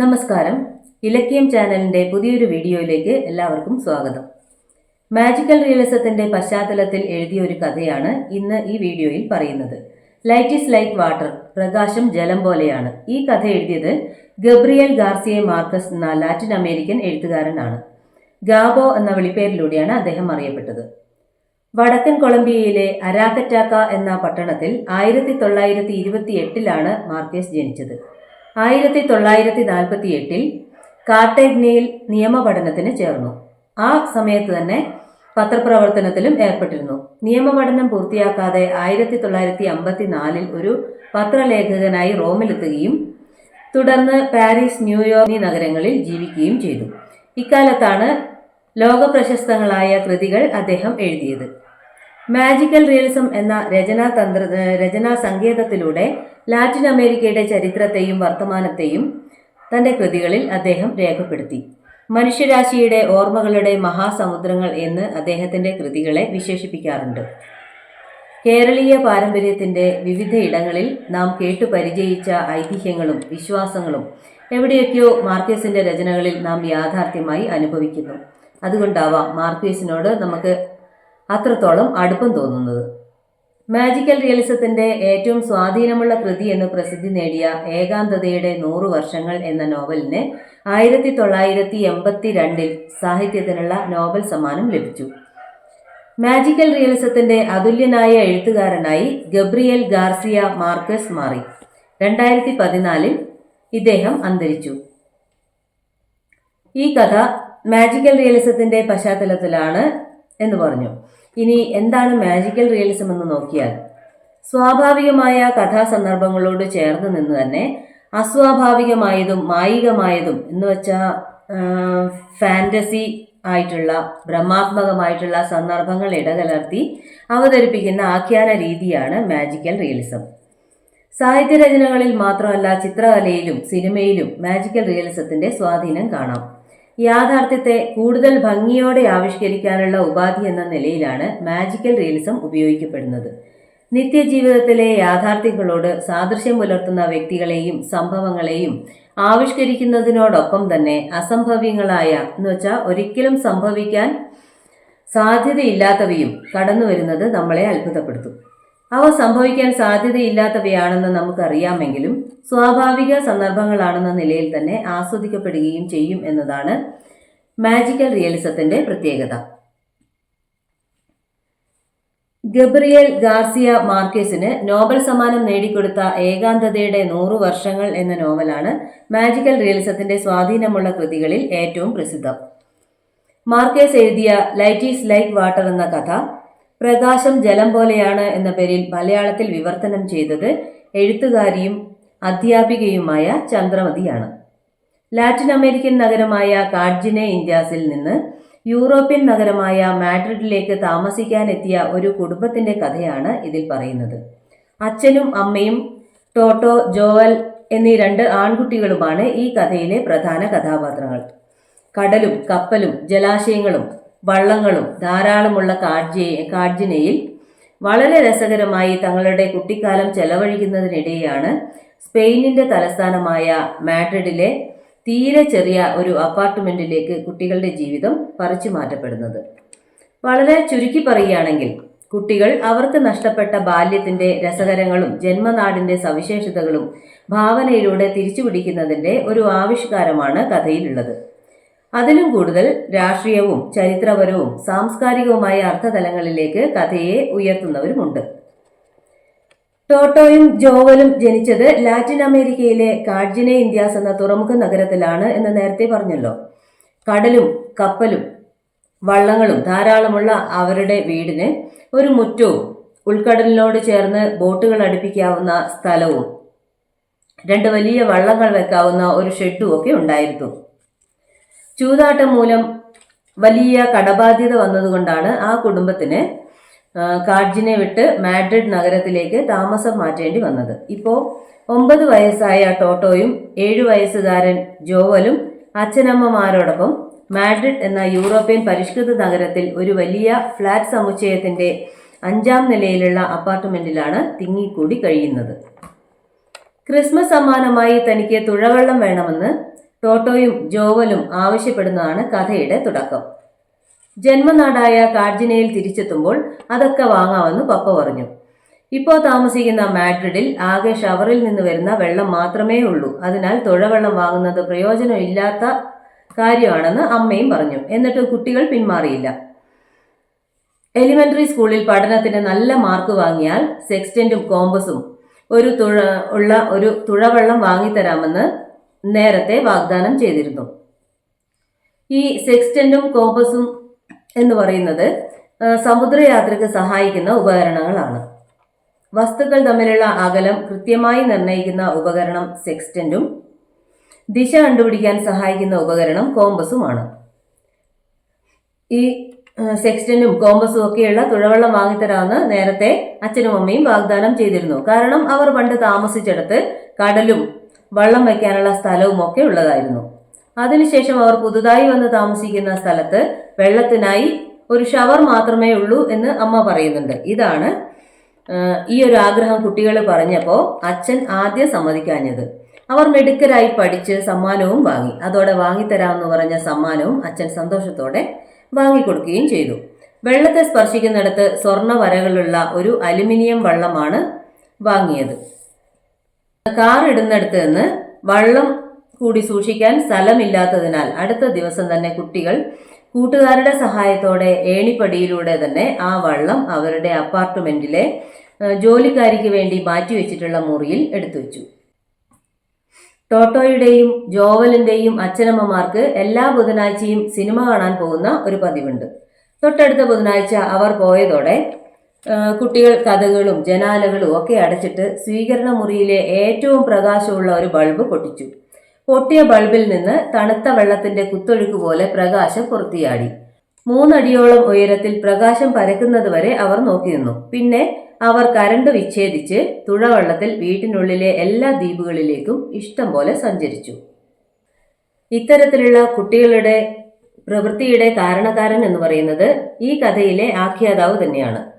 നമസ്കാരം. ഇലക്കിയം ചാനലിന്റെ പുതിയൊരു വീഡിയോയിലേക്ക് എല്ലാവർക്കും സ്വാഗതം. മാജിക്കൽ റിയലിസത്തിന്റെ പശ്ചാത്തലത്തിൽ എഴുതിയ ഒരു കഥയാണ് ഇന്ന് ഈ വീഡിയോയിൽ പറയുന്നത്. ലൈറ്റ് ഈസ് ലൈക്ക് വാട്ടർ പ്രകാശം ജലം പോലെയാണ്. ഈ കഥ എഴുതിയത് ഗബ്രിയൽ ഗാർസിയ മാർക്കസ് എന്ന ലാറ്റിൻ അമേരിക്കൻ എഴുത്തുകാരനാണ്. ഗാബോ എന്ന വിളിപ്പേരിലൂടെയാണ് അദ്ദേഹം അറിയപ്പെട്ടത്. വടക്കൻ കൊളംബിയയിലെ അരാക്കറ്റാക്ക എന്ന പട്ടണത്തിൽ ആയിരത്തി തൊള്ളായിരത്തി ഇരുപത്തി എട്ടിലാണ് മാർക്കേസ് ജനിച്ചത്. ആയിരത്തി തൊള്ളായിരത്തി നാൽപ്പത്തി എട്ടിൽ കാർട്ടേഗ്നയിൽ നിയമപഠനത്തിന് ചേർന്നു. ആ സമയത്ത് തന്നെ പത്രപ്രവർത്തനത്തിലും ഏർപ്പെട്ടിരുന്നു. നിയമപഠനം പൂർത്തിയാക്കാതെ ആയിരത്തി തൊള്ളായിരത്തി അമ്പത്തി നാലിൽ ഒരു പത്രലേഖകനായി റോമിലെത്തുകയും തുടർന്ന് പാരീസ് ന്യൂയോർക്ക് നഗരങ്ങളിൽ ജീവിക്കുകയും ചെയ്തു. ഇക്കാലത്താണ് ലോകപ്രശസ്തങ്ങളായ കൃതികൾ അദ്ദേഹം എഴുതിയത്. മാജിക്കൽ റിയലിസം എന്ന രചനാ തന്ത്ര രചനാ സങ്കേതത്തിലൂടെ ലാറ്റിൻ അമേരിക്കയുടെ ചരിത്രത്തെയും വർത്തമാനത്തെയും തന്റെ കൃതികളിൽ അദ്ദേഹം രേഖപ്പെടുത്തി. മനുഷ്യരാശിയുടെ ഓർമ്മകളുടെ മഹാസമുദ്രങ്ങൾ എന്ന് അദ്ദേഹത്തിന്റെ കൃതികളെ വിശേഷിപ്പിക്കാറുണ്ട്. കേരളീയ പാരമ്പര്യത്തിന്റെ വിവിധ ഇടങ്ങളിൽ നാം കേട്ടു പരിചയിച്ച ഐതിഹ്യങ്ങളും വിശ്വാസങ്ങളും എവിടെയൊക്കെയോ മാർക്കേസിന്റെ രചനകളിൽ നാം യാഥാർത്ഥ്യമായി അനുഭവിക്കുന്നു. അതുകൊണ്ടാവാം മാർക്കേസിനോട് നമുക്ക് അത്രത്തോളം അടുപ്പം തോന്നുന്നത്. മാജിക്കൽ റിയലിസത്തിന്റെ ഏറ്റവും സ്വാധീനമുള്ള കൃതി എന്ന് പ്രസിദ്ധി നേടിയ ഏകാന്തതയുടെ നൂറു വർഷങ്ങൾ എന്ന നോവലിന് ആയിരത്തി തൊള്ളായിരത്തി എൺപത്തി രണ്ടിൽ സാഹിത്യത്തിനുള്ള നോബൽ സമ്മാനം ലഭിച്ചു. മാജിക്കൽ റിയലിസത്തിന്റെ അതുല്യനായ എഴുത്തുകാരനായി ഗബ്രിയൽ ഗാർസിയ മാർക്കസ് മാറി. രണ്ടായിരത്തി പതിനാലിൽ ഇദ്ദേഹം അന്തരിച്ചു. ഈ കഥ മാജിക്കൽ റിയലിസത്തിന്റെ പശ്ചാത്തലത്തിലാണ് എന്ന് പറഞ്ഞു. ഇനി എന്താണ് മാജിക്കൽ റിയലിസം എന്ന് നോക്കിയാൽ? സ്വാഭാവികമായ കഥാസന്ദർഭങ്ങളോട് ചേർന്ന് നിന്ന് തന്നെ അസ്വാഭാവികമായതും മായികമായതും എന്ന് വെച്ചാൽ ഫാന്റസി ആയിട്ടുള്ള ബ്രഹ്മാത്മകമായിട്ടുള്ള സന്ദർഭങ്ങൾ ഇടകലർത്തി അവതരിപ്പിക്കുന്ന ആഖ്യാന രീതിയാണ് മാജിക്കൽ റിയലിസം സാഹിത്യരചനകളിൽ മാത്രമല്ല ചിത്രകലയിലും സിനിമയിലും മാജിക്കൽ റിയലിസത്തിന്റെ സ്വാധീനം കാണാം. യാഥാർത്ഥ്യത്തെ കൂടുതൽ ഭംഗിയോടെ ആവിഷ്കരിക്കാനുള്ള ഉപാധി എന്ന നിലയിലാണ് മാജിക്കൽ റിയലിസം ഉപയോഗിക്കപ്പെടുന്നത്. നിത്യജീവിതത്തിലെ യാഥാർത്ഥ്യങ്ങളോട് സാദൃശ്യം പുലർത്തുന്ന വ്യക്തികളെയും സംഭവങ്ങളെയും ആവിഷ്കരിക്കുന്നതിനോടൊപ്പം തന്നെ അസംഭവ്യങ്ങളായ എന്നുവെച്ചാൽ ഒരിക്കലും സംഭവിക്കാൻ സാധ്യതയില്ലാത്തവയും കടന്നു വരുന്നത് നമ്മളെ അത്ഭുതപ്പെടുത്തും. അവ സംഭവിക്കാൻ സാധ്യതയില്ലാത്തവയാണെന്ന് നമുക്കറിയാമെങ്കിലും സ്വാഭാവിക സന്ദർഭങ്ങളാണെന്ന നിലയിൽ തന്നെ ആസ്വദിക്കപ്പെടുകയും ചെയ്യും എന്നതാണ് മാജിക്കൽ റിയലിസത്തിന്റെ പ്രത്യേകത. ഗബ്രിയൽ ഗാർസിയ മാർക്കേസിന് നോബൽ സമ്മാനം നേടിക്കൊടുത്ത ഏകാന്തതയുടെ നൂറു വർഷങ്ങൾ എന്ന നോവലാണ് മാജിക്കൽ റിയലിസത്തിന്റെ സ്വാധീനമുള്ള കൃതികളിൽ ഏറ്റവും പ്രസിദ്ധം. മാർക്കേസ് എഴുതിയ ലൈറ്റ് ഈസ് ലൈക്ക് വാട്ടർ എന്ന കഥ പ്രകാശം ജലം പോലെയാണ് എന്ന പേരിൽ മലയാളത്തിൽ വിവർത്തനം ചെയ്തത് എഴുത്തുകാരിയും അധ്യാപികയുമായ ചന്ദ്രമതിയാണ്. ലാറ്റിൻ അമേരിക്കൻ നഗരമായ കാഡ്ജിനെ ഇന്ത്യാസിൽ നിന്ന് യൂറോപ്യൻ നഗരമായ മാഡ്രിഡിലേക്ക് താമസിക്കാനെത്തിയ ഒരു കുടുംബത്തിന്റെ കഥയാണ് ഇതിൽ പറയുന്നത്. അച്ഛനും അമ്മയും ടോട്ടോ ജോവൽ എന്നീ രണ്ട് ആൺകുട്ടികളുമാണ് ഈ കഥയിലെ പ്രധാന കഥാപാത്രങ്ങൾ. കടലും കപ്പലും ജലാശയങ്ങളും വള്ളങ്ങളും ധാരാളമുള്ള കാഡ്ജി കാഡ്ജിനയിൽ വളരെ രസകരമായി തങ്ങളുടെ കുട്ടിക്കാലം ചെലവഴിക്കുന്നതിനിടെയാണ് സ്പെയിനിന്റെ തലസ്ഥാനമായ മാഡ്രിഡിലെ തീരെ ചെറിയ ഒരു അപ്പാർട്ട്മെന്റിലേക്ക് കുട്ടികളുടെ ജീവിതം പറിച്ചു മാറ്റപ്പെടുന്നത്. വളരെ ചുരുക്കി പറയുകയാണെങ്കിൽ കുട്ടികൾ അവർക്ക് നഷ്ടപ്പെട്ട ബാല്യത്തിന്റെ രസകരങ്ങളും ജന്മനാടിന്റെ സവിശേഷതകളും ഭാവനയിലൂടെ തിരിച്ചുപിടിക്കുന്നതിന്റെ ഒരു ആവിഷ്കാരമാണ് കഥയിലുള്ളത്. അതിലും കൂടുതൽ രാഷ്ട്രീയവും ചരിത്രപരവും സാംസ്കാരികവുമായ അർത്ഥതലങ്ങളിലേക്ക് കഥയെ ഉയർത്തുന്നവരുമുണ്ട്. ടോട്ടോയും ജോവലും ജനിച്ചത് ലാറ്റിൻ അമേരിക്കയിലെ കാഡ്ജിനെ ഇന്ത്യാസ് എന്ന തുറമുഖ നഗരത്തിലാണ് എന്ന് നേരത്തെ പറഞ്ഞല്ലോ. കടലും കപ്പലും വള്ളങ്ങളും ധാരാളമുള്ള അവരുടെ വീടിന് ഒരു മുറ്റവും ഉൾക്കടലിനോട് ചേർന്ന് ബോട്ടുകൾ അടുപ്പിക്കാവുന്ന സ്ഥലവും രണ്ട് വലിയ വള്ളങ്ങൾ വെക്കാവുന്ന ഒരു ഷെഡും ഒക്കെ ഉണ്ടായിരുന്നു. ചൂതാട്ടം മൂലം വലിയ കടബാധ്യത വന്നതുകൊണ്ടാണ് ആ കുടുംബത്തിന് കാഡ്ജിനെ വിട്ട് മാഡ്രിഡ് നഗരത്തിലേക്ക് താമസം മാറ്റേണ്ടി വന്നത്. ഇപ്പോൾ ഒമ്പത് വയസ്സായ ടോട്ടോയും ഏഴു വയസ്സുകാരൻ ജോവലും അച്ഛനമ്മമാരോടൊപ്പം മാഡ്രിഡ് എന്ന യൂറോപ്യൻ പരിഷ്കൃത നഗരത്തിൽ ഒരു വലിയ ഫ്ലാറ്റ് സമുച്ചയത്തിന്റെ അഞ്ചാം നിലയിലുള്ള അപ്പാർട്ട്മെന്റിലാണ് തിങ്ങിക്കൂടി കഴിയുന്നത്. ക്രിസ്മസ് സമ്മാനമായി തനിക്ക് തുഴവള്ളം വേണമെന്ന് ടോട്ടോയും ജോവലും ആവശ്യപ്പെടുന്നതാണ് കഥയുടെ തുടക്കം. ജന്മനാടായ കാർജിനയിൽ തിരിച്ചെത്തുമ്പോൾ അതൊക്കെ വാങ്ങാമെന്ന് പപ്പ പറഞ്ഞു. ഇപ്പോൾ താമസിക്കുന്ന മാഡ്രിഡിൽ ആകെ ഷവറിൽ നിന്ന് വരുന്ന വെള്ളം മാത്രമേ ഉള്ളൂ. അതിനാൽ തുഴവെള്ളം വാങ്ങുന്നത് പ്രയോജനമില്ലാത്ത കാര്യമാണെന്ന് അമ്മയും പറഞ്ഞു. എന്നിട്ട് കുട്ടികൾ പിന്മാറിയില്ല. എലിമെന്ററി സ്കൂളിൽ പഠനത്തിന് നല്ല മാർക്ക് വാങ്ങിയാൽ സെക്സ്റ്റന്റും കോമ്പസും ഒരു തുഴ ഉള്ള ഒരു തുഴവെള്ളം വാങ്ങിത്തരാമെന്ന് നേരത്തെ വാഗ്ദാനം ചെയ്തിരുന്നു. ഈ സെക്സ്റ്റന്റും കോമ്പസും എന്ന് പറയുന്നത് സമുദ്രയാത്രയ്ക്ക് സഹായിക്കുന്ന ഉപകരണങ്ങളാണ്. വസ്തുക്കൾ തമ്മിലുള്ള അകലം കൃത്യമായി നിർണയിക്കുന്ന ഉപകരണം സെക്സ്റ്റന്റും ദിശ കണ്ടുപിടിക്കാൻ സഹായിക്കുന്ന ഉപകരണം കോമ്പസുമാണ്. ഈ സെക്സ്റ്റന്റും കോമ്പസും ഒക്കെയുള്ള തുഴവെള്ളം വാങ്ങിത്തരാമെന്ന് നേരത്തെ അച്ഛനും അമ്മയും വാഗ്ദാനം ചെയ്തിരുന്നു. കാരണം അവർ പണ്ട് താമസിച്ചിടത്ത് കടലും വള്ളം വയ്ക്കാനുള്ള സ്ഥലവും ഒക്കെ ഉള്ളതായിരുന്നു. അതിനുശേഷം അവർ പുതുതായി വന്ന് താമസിക്കുന്ന സ്ഥലത്ത് വെള്ളത്തിനായി ഒരു ഷവർ മാത്രമേ ഉള്ളൂ എന്ന് അമ്മ പറയുന്നുണ്ട്. ഇതാണ് ഈ ഒരു ആഗ്രഹം കുട്ടികൾ പറഞ്ഞപ്പോൾ അച്ഛൻ ആദ്യം സമ്മതിക്കാഞ്ഞത്. അവർ മിടുക്കരായി പഠിച്ച് സമ്മാനവും വാങ്ങി. അതോടെ വാങ്ങിത്തരാമെന്ന് പറഞ്ഞ സമ്മാനവും അച്ഛൻ സന്തോഷത്തോടെ വാങ്ങിക്കൊടുക്കുകയും ചെയ്തു. വെള്ളത്തെ സ്പർശിക്കുന്നിടത്ത് സ്വർണ വരകളുള്ള ഒരു അലുമിനിയം വള്ളമാണ് വാങ്ങിയത്. കാർ ഇടുന്നിടത്ത് നിന്ന് വള്ളം കൂടി സൂക്ഷിക്കാൻ സ്ഥലമില്ലാത്തതിനാൽ അടുത്ത ദിവസം തന്നെ കുട്ടികൾ കൂട്ടുകാരുടെ സഹായത്തോടെ ഏണിപ്പടിയിലൂടെ തന്നെ ആ വള്ളം അവരുടെ അപ്പാർട്ട്മെന്റിലെ ജോലിക്കാരിക്ക് വേണ്ടി മാറ്റിവെച്ചിട്ടുള്ള മുറിയിൽ എടുത്തു വെച്ചു. ടോട്ടോയുടെയും ജോവലിന്റെയും അച്ഛനമ്മമാർക്ക് എല്ലാ ബുധനാഴ്ചയും സിനിമ കാണാൻ പോകുന്ന ഒരു പതിവുണ്ട്. തൊട്ടടുത്ത ബുധനാഴ്ച അവർ പോയതോടെ കുട്ടികൾ കഥകളും ജനാലകളും ഒക്കെ അടച്ചിട്ട് സ്വീകരണ മുറിയിലെ ഏറ്റവും പ്രകാശമുള്ള ഒരു ബൾബ് പൊട്ടിച്ചു. പൊട്ടിയ ബൾബിൽ നിന്ന് തണുത്ത വെള്ളത്തിന്റെ കുത്തൊഴുക്ക് പോലെ പ്രകാശം പുറത്തിയാടി. മൂന്നടിയോളം ഉയരത്തിൽ പ്രകാശം പരക്കുന്നത് വരെ അവർ നോക്കിയിരുന്നു പിന്നെ അവർ കരണ്ട് വിച്ഛേദിച്ച് തുഴവള്ളത്തിൽ വീട്ടിനുള്ളിലെ എല്ലാ ദ്വീപുകളിലേക്കും ഇഷ്ടം പോലെ സഞ്ചരിച്ചു. ഇത്തരത്തിലുള്ള കുട്ടികളുടെ പ്രവൃത്തിയുടെ കാരണക്കാരൻ എന്ന് പറയുന്നത് ഈ കഥയിലെ ആഖ്യാതാവ് തന്നെയാണ്.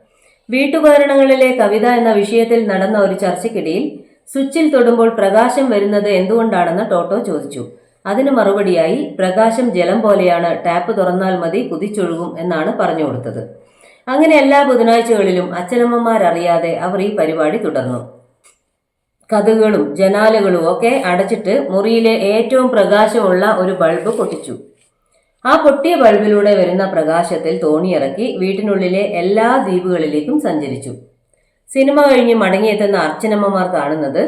വീട്ടുപകരണങ്ങളിലെ കവിത എന്ന വിഷയത്തിൽ നടന്ന ഒരു ചർച്ചയ്ക്കിടയിൽ സ്വിച്ചിൽ തൊടുമ്പോൾ പ്രകാശം വരുന്നത് എന്തുകൊണ്ടാണെന്ന് ടോട്ടോ ചോദിച്ചു. അതിന് മറുപടിയായി പ്രകാശം ജലം പോലെയാണ് ടാപ്പ് തുറന്നാൽ മതി കുതിച്ചൊഴുകും എന്നാണ് പറഞ്ഞു കൊടുത്തത്. അങ്ങനെ എല്ലാ ബുധനാഴ്ചകളിലും അച്ഛനമ്മമാരറിയാതെ അവർ ഈ പരിപാടി തുടർന്നു. കഥകളും ജനാലകളും ഒക്കെ അടച്ചിട്ട് മുറിയിലെ ഏറ്റവും പ്രകാശമുള്ള ഒരു ബൾബ് പൊട്ടിച്ചു. ആ പൊട്ടിയ ബൾബിലൂടെ വരുന്ന പ്രകാശത്തിൽ തോണിയിറക്കി വീട്ടിനുള്ളിലെ എല്ലാ ദ്വീപുകളിലേക്കും സഞ്ചരിച്ചു. സിനിമ കഴിഞ്ഞ് മടങ്ങിയെത്തുന്ന അർച്ചനമ്മമാർ കാണുന്നത്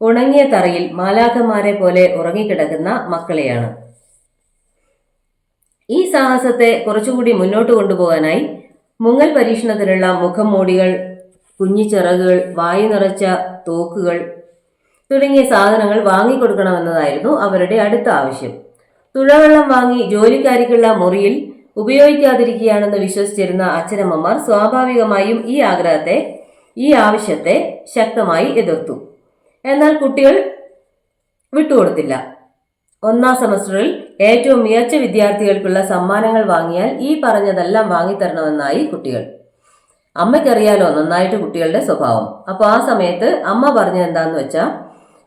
ഉണങ്ങിയ തറയിൽ മാലാഖമാരെ പോലെ ഉറങ്ങിക്കിടക്കുന്ന മക്കളെയാണ്. ഈ സാഹസത്തെ കുറച്ചുകൂടി മുന്നോട്ട് കൊണ്ടുപോകാനായി മുങ്ങൽ പരീക്ഷണത്തിനുള്ള മുഖംമൂടികൾ കുഞ്ഞിച്ചിറകുകൾ വായു നിറച്ച തോക്കുകൾ തുടങ്ങിയ സാധനങ്ങൾ വാങ്ങിക്കൊടുക്കണമെന്നതായിരുന്നു അവരുടെ അടുത്ത ആവശ്യം. തുഴവെള്ളം വാങ്ങി ജോലിക്കാരിക്കുള്ള മുറിയിൽ ഉപയോഗിക്കാതിരിക്കുകയാണെന്ന് വിശ്വസിച്ചിരുന്ന അച്ഛനമ്മമാർ സ്വാഭാവികമായും ഈ ആഗ്രഹത്തെ ഈ ആവശ്യത്തെ ശക്തമായി എതിർത്തു. എന്നാൽ കുട്ടികൾ വിട്ടുകൊടുത്തില്ല. ഒന്നാം സെമസ്റ്ററിൽ ഏറ്റവും മികച്ച വിദ്യാർത്ഥികൾക്കുള്ള സമ്മാനങ്ങൾ വാങ്ങിയാൽ ഈ പറഞ്ഞതെല്ലാം വാങ്ങിത്തരണമെന്നായി കുട്ടികൾ. അമ്മയ്ക്കറിയാലോ നന്നായിട്ട് കുട്ടികളുടെ സ്വഭാവം. അപ്പോൾ ആ സമയത്ത് അമ്മ പറഞ്ഞത് എന്താന്ന് വെച്ചാൽ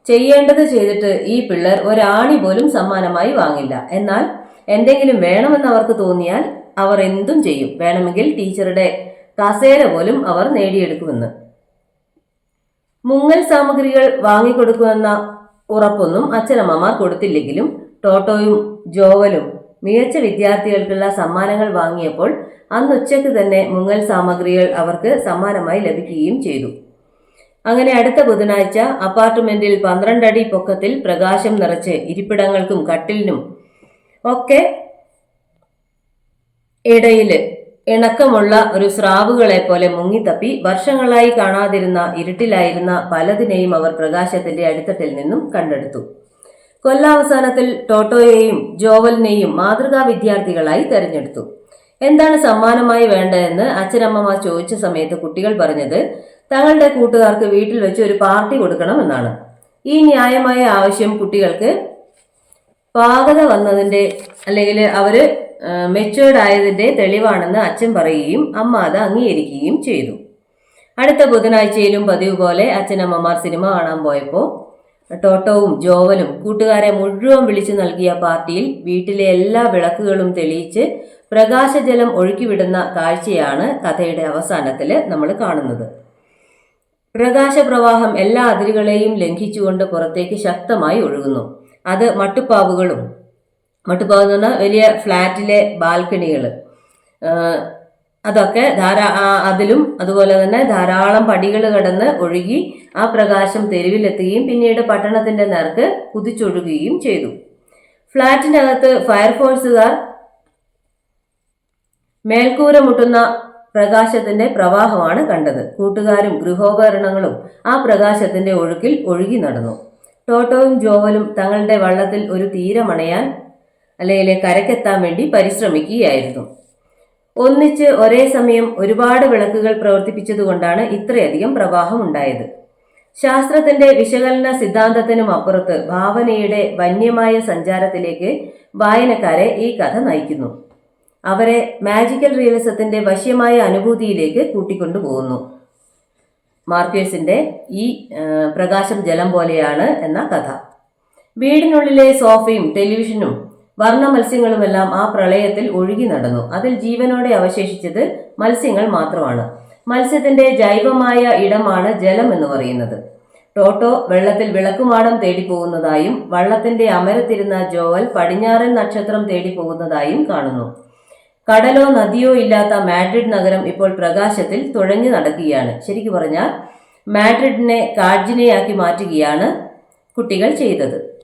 ചെയ്യേണ്ടത് ചെയ്തിട്ട് ഈ പിള്ളേർ ഒരാണി പോലും സമ്മാനമായി വാങ്ങില്ല. എന്നാൽ എന്തെങ്കിലും വേണമെന്ന് അവർക്ക് തോന്നിയാൽ അവർ എന്തും ചെയ്യും. വേണമെങ്കിൽ ടീച്ചറുടെ കസേര പോലും അവർ നേടിയെടുക്കുമെന്ന്. മുങ്ങൽ സാമഗ്രികൾ വാങ്ങിക്കൊടുക്കുമെന്ന ഉറപ്പൊന്നും അച്ഛനമ്മമാർ കൊടുത്തില്ലെങ്കിലും ടോട്ടോയും ജോവലും മികച്ച വിദ്യാർത്ഥികൾക്കുള്ള സമ്മാനങ്ങൾ വാങ്ങിയപ്പോൾ അന്ന് ഉച്ചയ്ക്ക് തന്നെ മുങ്ങൽ സാമഗ്രികൾ അവർക്ക് സമ്മാനമായി ലഭിക്കുകയും ചെയ്തു. അങ്ങനെ അടുത്ത ബുധനാഴ്ച അപ്പാർട്ട്മെന്റിൽ പന്ത്രണ്ടടി പൊക്കത്തിൽ പ്രകാശം നിറച്ച് ഇരിപ്പിടങ്ങൾക്കും കട്ടിലിനും ഒക്കെ ഇടയിൽ ഇണക്കമുള്ള ഒരു സ്രാവുകളെ പോലെ മുങ്ങിത്തപ്പി വർഷങ്ങളായി കാണാതിരുന്ന ഇരുട്ടിലായിരുന്ന പലതിനെയും അവർ പ്രകാശത്തിന്റെ അടിത്തട്ടിൽ നിന്നും കണ്ടെടുത്തു. കൊല്ലാവസാനത്തിൽ ടോട്ടോയെയും ജോവലിനെയും മാതൃകാ വിദ്യാർത്ഥികളായി തെരഞ്ഞെടുത്തു. എന്താണ് സമ്മാനമായി വേണ്ടതെന്ന് അച്ഛനമ്മമാർ ചോദിച്ച സമയത്ത് കുട്ടികൾ പറഞ്ഞത് തങ്ങളുടെ കൂട്ടുകാർക്ക് വീട്ടിൽ വെച്ച് ഒരു പാർട്ടി കൊടുക്കണമെന്നാണ്. ഈ ന്യായമായ ആവശ്യം കുട്ടികൾക്ക് പാകത വന്നതിന്റെ അല്ലെങ്കിൽ അവർ മെച്ചുവേർഡ് ആയതിന്റെ തെളിവാണെന്ന് അച്ഛൻ പറയുകയും അമ്മ അത് അംഗീകരിക്കുകയും ചെയ്തു. അടുത്ത ബുധനാഴ്ചയിലും പതിവ് പോലെ അച്ഛനമ്മമാർ സിനിമ കാണാൻ പോയപ്പോൾ ടോട്ടോവും ജോവലും കൂട്ടുകാരെ മുഴുവൻ വിളിച്ചു നൽകിയ പാർട്ടിയിൽ വീട്ടിലെ എല്ലാ വിളക്കുകളും തെളിയിച്ച് പ്രകാശജലം ഒഴുക്കിവിടുന്ന കാഴ്ചയാണ് കഥയുടെ അവസാനത്തിൽ നമ്മൾ കാണുന്നത്. പ്രകാശപ്രവാഹം എല്ലാ അതിരുകളെയും ലംഘിച്ചുകൊണ്ട് പുറത്തേക്ക് ശക്തമായി ഒഴുകുന്നു. അത് മട്ടുപ്പാവുകളും മട്ടുപ്പാവ് എന്ന് പറഞ്ഞാൽ വലിയ ഫ്ലാറ്റിലെ ബാൽക്കണികൾ. അതൊക്കെ ധാരാ അതിലും അതുപോലെ തന്നെ ധാരാളം പടികൾ കടന്ന് ഒഴുകി ആ പ്രകാശം തെരുവിലെത്തുകയും പിന്നീട് പട്ടണത്തിന്റെ നേർക്ക് കുതിച്ചൊഴുകുകയും ചെയ്തു. ഫ്ളാറ്റിനകത്ത് ഫയർഫോഴ്സുകാർ മേൽക്കൂര മുട്ടുന്ന പ്രകാശത്തിന്റെ പ്രവാഹമാണ് കണ്ടത്. കൂട്ടുകാരും ഗൃഹോപകരണങ്ങളും ആ പ്രകാശത്തിന്റെ ഒഴുക്കിൽ ഒഴുകി നടന്നു. ടോട്ടോയും ജോവലും തങ്ങളുടെ വള്ളത്തിൽ ഒരു തീരമണയാൻ അല്ലെങ്കിൽ കരക്കെത്താൻ വേണ്ടി പരിശ്രമിക്കുകയായിരുന്നു. ഒന്നിച്ച് ഒരേ സമയം ഒരുപാട് വിളക്കുകൾ പ്രവർത്തിപ്പിച്ചതുകൊണ്ടാണ് ഇത്രയധികം പ്രവാഹം ഉണ്ടായത് ശാസ്ത്രത്തിന്റെ വിശകലന സിദ്ധാന്തത്തിനും അപ്പുറത്ത് ഭാവനയുടെ വന്യമായ സഞ്ചാരത്തിലേക്ക് വായനക്കാരെ ഈ കഥ നയിക്കുന്നു. അവരെ മാജിക്കൽ റിയലിസത്തിന്റെ വശ്യമായ അനുഭൂതിയിലേക്ക് കൂട്ടിക്കൊണ്ടുപോകുന്നു മാർക്കേഴ്സിന്റെ ഈ പ്രകാശം ജലം പോലെയാണ് എന്ന കഥ. വീടിനുള്ളിലെ സോഫയും ടെലിവിഷനും വർണ മത്സ്യങ്ങളുമെല്ലാം ആ പ്രളയത്തിൽ ഒഴുകി നടന്നു. അതിൽ ജീവനോടെ അവശേഷിച്ചത് മത്സ്യങ്ങൾ മാത്രമാണ്. മത്സ്യത്തിന്റെ ജൈവമായ ഇടമാണ് ജലം എന്ന് പറയുന്നത്. ടോട്ടോ വെള്ളത്തിൽ വിളക്കുമാടം തേടി പോകുന്നതായും വള്ളത്തിന്റെ അമരത്തിരുന്ന ജോവൽ പടിഞ്ഞാറൻ നക്ഷത്രം തേടി പോകുന്നതായും കാണുന്നു. കടലോ നദിയോ ഇല്ലാത്ത മാഡ്രിഡ് നഗരം ഇപ്പോൾ പ്രകാശത്തിൽ തുഴഞ്ഞു നടക്കുകയാണ്. ശരിക്കു പറഞ്ഞാൽ മാഡ്രിഡിനെ കാഡ്ജിനെയാക്കി മാറ്റുകയാണ് കുട്ടികൾ ചെയ്തത്.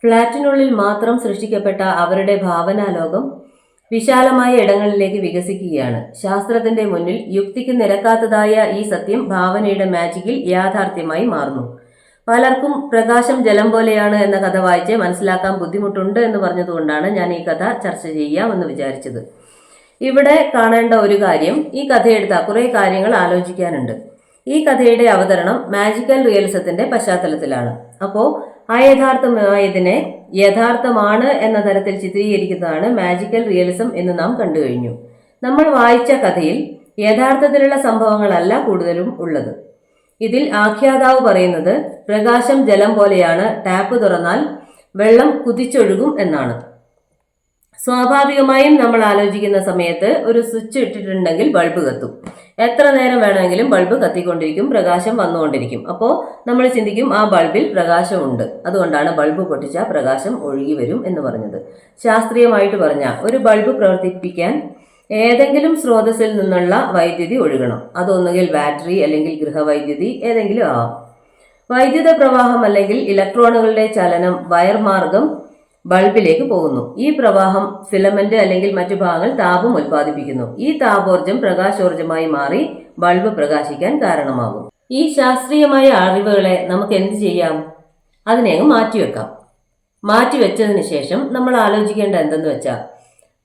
ഫ്ലാറ്റിനുള്ളിൽ മാത്രം സൃഷ്ടിക്കപ്പെട്ട അവരുടെ ഭാവനാലോകം വിശാലമായ ഇടങ്ങളിലേക്ക് വികസിക്കുകയാണ്. ശാസ്ത്രത്തിന്റെ മുന്നിൽ യുക്തിക്ക് നിരക്കാത്തതായ ഈ സത്യം ഭാവനയുടെ മാജിക്കിൽ യാഥാർത്ഥ്യമായി മാറുന്നു. പലർക്കും പ്രകാശം ജലം പോലെയാണ് എന്ന കഥ വായിച്ച് മനസ്സിലാക്കാൻ ബുദ്ധിമുട്ടുണ്ട് എന്ന് പറഞ്ഞതുകൊണ്ടാണ് ഞാൻ ഈ കഥ ചർച്ച ചെയ്യാമെന്ന് വിചാരിച്ചത്. ഇവിടെ കാണേണ്ട ഒരു കാര്യം ഈ കഥയെടുത്ത കുറേ കാര്യങ്ങൾ ആലോചിക്കാനുണ്ട്. ഈ കഥയുടെ അവതരണം മാജിക്കൽ റിയലിസത്തിന്റെ പശ്ചാത്തലത്തിലാണ്. അപ്പോൾ അയഥാർത്ഥമായതിനെ യഥാർത്ഥമാണ് എന്ന തരത്തിൽ ചിത്രീകരിക്കുന്നതാണ് മാജിക്കൽ റിയലിസം എന്ന് നാം കണ്ടു കഴിഞ്ഞു. നമ്മൾ വായിച്ച കഥയിൽ യഥാർത്ഥത്തിലുള്ള സംഭവങ്ങളല്ല കൂടുതലും ഉള്ളത്. ഇതിൽ ആഖ്യാതാവ് പറയുന്നത് പ്രകാശം ജലം പോലെയാണ്. ടാപ്പ് തുറന്നാൽ വെള്ളം കുതിച്ചൊഴുകും എന്നാണ്. സ്വാഭാവികമായും നമ്മൾ ആലോചിക്കുന്ന സമയത്ത് ഒരു സ്വിച്ച് ഇട്ടിട്ടുണ്ടെങ്കിൽ ബൾബ് കത്തും. എത്ര നേരം വേണമെങ്കിലും ബൾബ് കത്തിക്കൊണ്ടിരിക്കും പ്രകാശം വന്നുകൊണ്ടിരിക്കും. അപ്പോൾ നമ്മൾ ചിന്തിക്കും ആ ബൾബിൽ പ്രകാശമുണ്ട്. അതുകൊണ്ടാണ് ബൾബ് പൊട്ടിച്ച പ്രകാശം ഒഴുകി വരും എന്ന് പറഞ്ഞത്. ശാസ്ത്രീയമായിട്ട് പറഞ്ഞാൽ ഒരു ബൾബ് പ്രവർത്തിപ്പിക്കാൻ ഏതെങ്കിലും സ്രോതസ്സിൽ നിന്നുള്ള വൈദ്യുതി ഒഴുകണം. അതൊന്നുകിൽ ബാറ്ററി അല്ലെങ്കിൽ ഗൃഹവൈദ്യുതി ഏതെങ്കിലും ആവാം. വൈദ്യുത പ്രവാഹം അല്ലെങ്കിൽ ഇലക്ട്രോണുകളുടെ ചലനം വയർ മാർഗം ബൾബിലേക്ക് പോകുന്നു. ഈ പ്രവാഹം ഫിലമെന്റ് അല്ലെങ്കിൽ മറ്റു ഭാഗങ്ങൾ താപം ഉൽപ്പാദിപ്പിക്കുന്നു. ഈ താപോർജം പ്രകാശോർജമായി മാറി ബൾബ് പ്രകാശിക്കാൻ കാരണമാകും. ഈ ശാസ്ത്രീയമായ അറിവുകളെ നമുക്ക് എന്ത് ചെയ്യാം? അതിനെ മാറ്റിവെക്കാം. മാറ്റിവെച്ചതിന് ശേഷം നമ്മൾ ആലോചിക്കേണ്ട എന്തെന്ന് വെച്ചാൽ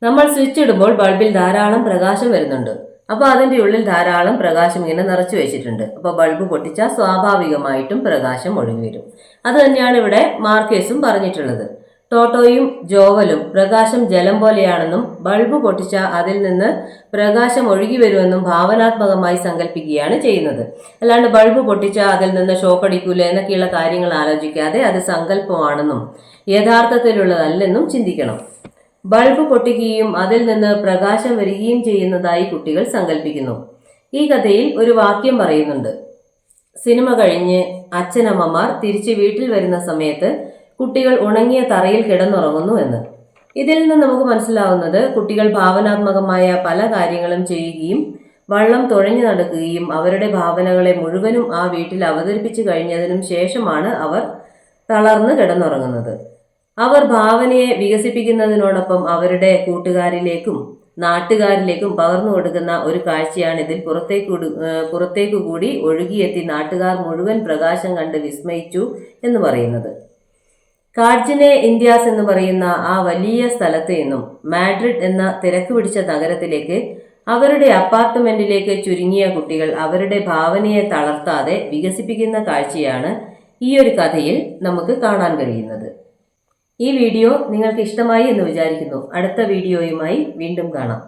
നമ്മൾ സ്വിച്ച് ഇടുമ്പോൾ ബൾബിൽ ധാരാളം പ്രകാശം വരുന്നുണ്ട്. അപ്പോൾ അതിന്റെ ഉള്ളിൽ ധാരാളം പ്രകാശം ഇങ്ങനെ നിറച്ചു വെച്ചിട്ടുണ്ട്. അപ്പോൾ ബൾബ് പൊട്ടിച്ചാൽ സ്വാഭാവികമായിട്ടും പ്രകാശം ഒഴുകി വരും അത് തന്നെയാണ് ഇവിടെ മാർക്കേഴ്സും പറഞ്ഞിട്ടുള്ളത്. ടോട്ടോയും ജോവലും പ്രകാശം ജലം പോലെയാണെന്നും ബൾബ് പൊട്ടിച്ച അതിൽ നിന്ന് പ്രകാശം ഒഴുകി വരുമെന്നും ഭാവനാത്മകമായി സങ്കല്പിക്കുകയാണ് ചെയ്യുന്നത്. അല്ലാണ്ട് ബൾബ് പൊട്ടിച്ച അതിൽ നിന്ന് ഷോക്ക് ഷോക്കടിക്കൂല എന്നൊക്കെയുള്ള കാര്യങ്ങൾ ആലോചിക്കാതെ അത് സങ്കല്പമാണെന്നും യഥാർത്ഥത്തിലുള്ളതല്ലെന്നും ചിന്തിക്കണം. ബൾബ് പൊട്ടുകയും അതിൽ നിന്ന് പ്രകാശം വരികയും ചെയ്യുന്നതായി കുട്ടികൾ സങ്കല്പിക്കുന്നു ഈ കഥയിൽ ഒരു വാക്യം പറയുന്നുണ്ട്. സിനിമ കഴിഞ്ഞ് അച്ഛനമ്മമാർ തിരിച്ച് വീട്ടിൽ വരുന്ന സമയത്ത് കുട്ടികൾ ഉണങ്ങിയ തറയിൽ കിടന്നുറങ്ങുന്നു എന്ന്. ഇതിൽ നിന്ന് നമുക്ക് മനസ്സിലാവുന്നത് കുട്ടികൾ ഭാവനാത്മകമായ പല കാര്യങ്ങളും ചെയ്യുകയും വള്ളം തുഴഞ്ഞു നടക്കുകയും അവരുടെ ഭാവനകളെ മുഴുവനും ആ വീട്ടിൽ അവതരിപ്പിച്ചു കഴിഞ്ഞതിനും ശേഷമാണ് അവർ തളർന്ന് കിടന്നുറങ്ങുന്നത്. അവർ ഭാവനയെ വികസിപ്പിക്കുന്നതിനോടൊപ്പം അവരുടെ കൂട്ടുകാരിലേക്കും നാട്ടുകാരിലേക്കും പകർന്നു കൊടുക്കുന്ന ഒരു കാഴ്ചയാണ് ഇതിൽ പുറത്തേക്ക് പുറത്തേക്കു കൂടി ഒഴുകിയെത്തി നാട്ടുകാർ മുഴുവൻ പ്രകാശം കണ്ട് വിസ്മയിച്ചു എന്ന് പറയുന്നത്. കാഡ്ജിനെ ഇന്ത്യാസ് എന്ന് പറയുന്ന ആ വലിയ സ്ഥലത്ത് നിന്നും മാഡ്രിഡ് എന്ന തിരക്ക് പിടിച്ച നഗരത്തിലേക്ക് അവരുടെ അപ്പാർട്ട്മെന്റിലേക്ക് ചുരുങ്ങിയ കുട്ടികൾ അവരുടെ ഭാവനയെ തളർത്താതെ വികസിപ്പിക്കുന്ന കാഴ്ചയാണ് ഈ ഒരു കഥയിൽ നമുക്ക് കാണാൻ കഴിയുന്നത്. ഈ വീഡിയോ നിങ്ങൾക്ക് ഇഷ്ടമായി എന്ന് വിചാരിക്കുന്നു. അടുത്ത വീഡിയോയുമായി വീണ്ടും കാണാം.